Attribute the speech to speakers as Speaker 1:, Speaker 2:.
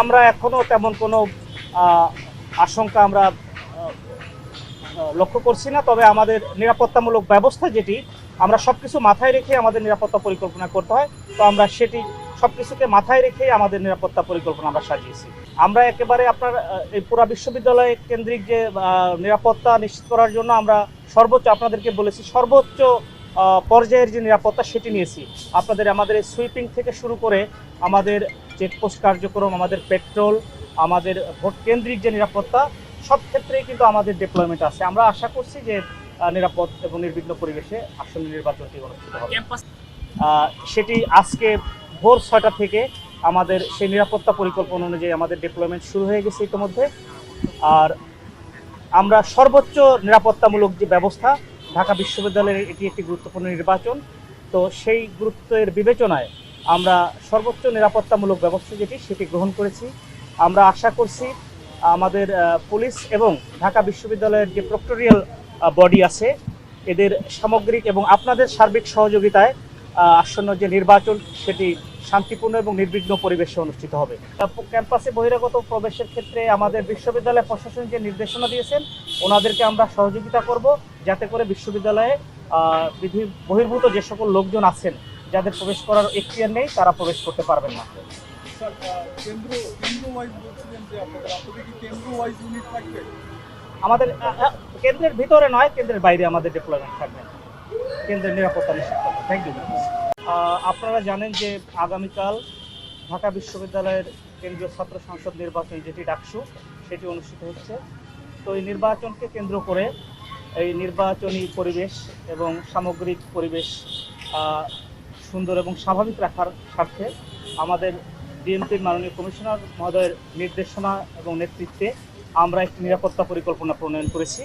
Speaker 1: আমরা এখনও তেমন কোনো আশঙ্কা আমরা লক্ষ্য করছি না। তবে আমাদের নিরাপত্তামূলক ব্যবস্থা যেটি, আমরা সব কিছু মাথায় রেখে আমাদের নিরাপত্তা পরিকল্পনা করতে হয়। তো আমরা সেটি সব কিছুকে মাথায় রেখে আমাদের নিরাপত্তা পরিকল্পনা আমরা সাজিয়েছি। আমরা একেবারে আপনার এই পুরা বিশ্ববিদ্যালয় কেন্দ্রিক যে নিরাপত্তা নিশ্চিত করার জন্য আমরা সর্বোচ্চ আপনাদেরকে বলেছি, সর্বোচ্চ পর্যায়ের যে নিরাপত্তা সেটি নিয়েছি। আপনাদের আমাদের এই সুইপিং থেকে শুরু করে আমাদের চেকপোস্ট কার্যক্রম আমাদের পেট্রোল আমাদের ভোট কেন্দ্রিক যে নিরাপত্তা সব ক্ষেত্রেই কিন্তু আমাদের ডেপ্লয়মেন্ট আছে। আমরা আশা করছি যে নিরাপদ এবং নির্বিঘ্ন পরিবেশে আসন্ন নির্বাচনটি অনুষ্ঠিত হবে। সেটি আজকে ভোর ছয়টা থেকে আমাদের সেই নিরাপত্তা পরিকল্পনা অনুযায়ী আমাদের ডেপ্লয়মেন্ট শুরু হয়ে গেছে ইতিমধ্যে। আর আমরা সর্বোচ্চ নিরাপত্তামূলক যে ব্যবস্থা ঢাকা বিশ্ববিদ্যালয়ের এটি একটি গুরুত্বপূর্ণ নির্বাচন। তো সেই গুরুত্বের বিবেচনায় আমরা সর্বোচ্চ নিরাপত্তামূলক ব্যবস্থা যেটি, সেটি গ্রহণ করেছি। আমরা আশা করছি আমাদের পুলিশ এবং ঢাকা বিশ্ববিদ্যালয়ের যে প্রক্টোরিয়াল বডি আছে, এদের সামগ্রিক এবং আপনাদের সার্বিক সহযোগিতায় আসন্ন যে নির্বাচন, সেটি শান্তিপূর্ণ এবং নির্বিঘ্ন পরিবেশে অনুষ্ঠিত হবে। ক্যাম্পাসে বহিরাগত প্রবেশের ক্ষেত্রে আমাদের বিশ্ববিদ্যালয় প্রশাসন যে নির্দেশনা দিয়েছেন ওনাদেরকে আমরা সহযোগিতা করব যাতে করে বিশ্ববিদ্যালয়ে বিধি বহির্ভূত যে সকল লোকজন আছেন যাদের প্রবেশ করার এখতিয়ার নেই তারা প্রবেশ করতে পারবেন না। আমাদের কেন্দ্রের ভিতরে নয় কেন্দ্রের বাইরে আমাদের ডেপ্লয়মেন্ট থাকবে। কেন্দ্রের নিরাপত্তা নিশ্চিত করবে থ্যাংক ইউ আপনারা জানেন যে আগামীকাল ঢাকা বিশ্ববিদ্যালয়ের কেন্দ্রীয় ছাত্র সংসদ নির্বাচন, যেটি ডাকসু, সেটি অনুষ্ঠিত হচ্ছে। তো এই নির্বাচনকে কেন্দ্র করে এই নির্বাচনী পরিবেশ এবং সামগ্রিক পরিবেশ সুন্দর এবং স্বাভাবিক রাখার স্বার্থে আমাদের ডিএমপির মাননীয় কমিশনার মহোদয়ের নির্দেশনা এবং নেতৃত্বে আমরা একটি নিরাপত্তা পরিকল্পনা প্রণয়ন করেছি।